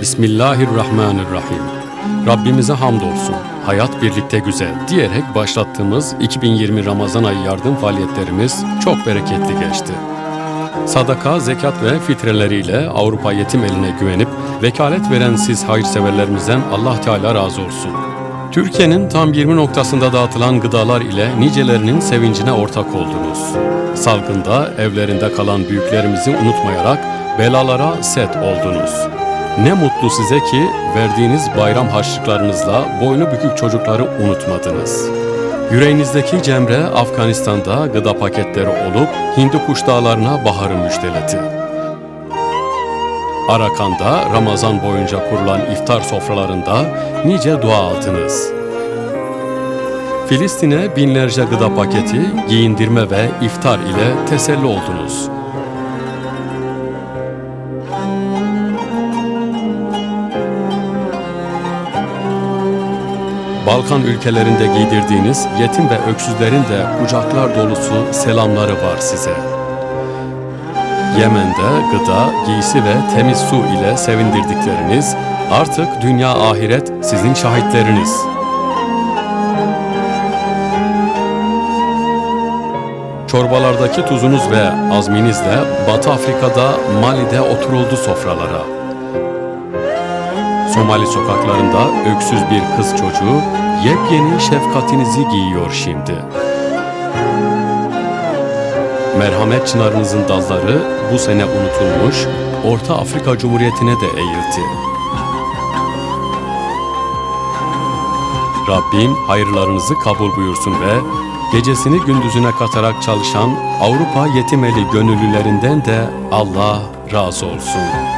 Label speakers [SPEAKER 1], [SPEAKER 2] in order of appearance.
[SPEAKER 1] Bismillahirrahmanirrahim. Rabbimize hamdolsun. Hayat birlikte güzel diyerek başlattığımız 2020 Ramazan ayı yardım faaliyetlerimiz çok bereketli geçti. Sadaka, zekat ve fitreleriyle Avrupa yetim eline güvenip vekalet veren siz hayırseverlerimizden Allah Teala razı olsun. Türkiye'nin tam 20 noktasında dağıtılan gıdalar ile nicelerinin sevincine ortak oldunuz. Salgında evlerinde kalan büyüklerimizi unutmayarak belalara set oldunuz. Ne mutlu size ki verdiğiniz bayram harçlıklarınızla boynu bükük çocukları unutmadınız. Yüreğinizdeki cemre Afganistan'da gıda paketleri olup Hindukuş dağlarına baharı müjdeledi. Arakan'da Ramazan boyunca kurulan iftar sofralarında nice dua aldınız. Filistin'e binlerce gıda paketi, giyindirme ve iftar ile teselli oldunuz. Balkan ülkelerinde giydirdiğiniz yetim ve öksüzlerin de kucaklar dolusu selamları var size. Yemen'de gıda, giysi ve temiz su ile sevindirdikleriniz artık dünya ahiret sizin şahitleriniz. Çorbalardaki tuzunuz ve azminizle Batı Afrika'da Mali'de oturuldu sofralara. Somali sokaklarında öksüz bir kız çocuğu yepyeni şefkatinizi giyiyor şimdi. Merhamet çınarınızın dalları bu sene unutulmuş, Orta Afrika Cumhuriyeti'ne de eğildi. Rabbim hayırlarınızı kabul buyursun ve gecesini gündüzüne katarak çalışan Avrupa yetimeli gönüllülerinden de Allah razı olsun.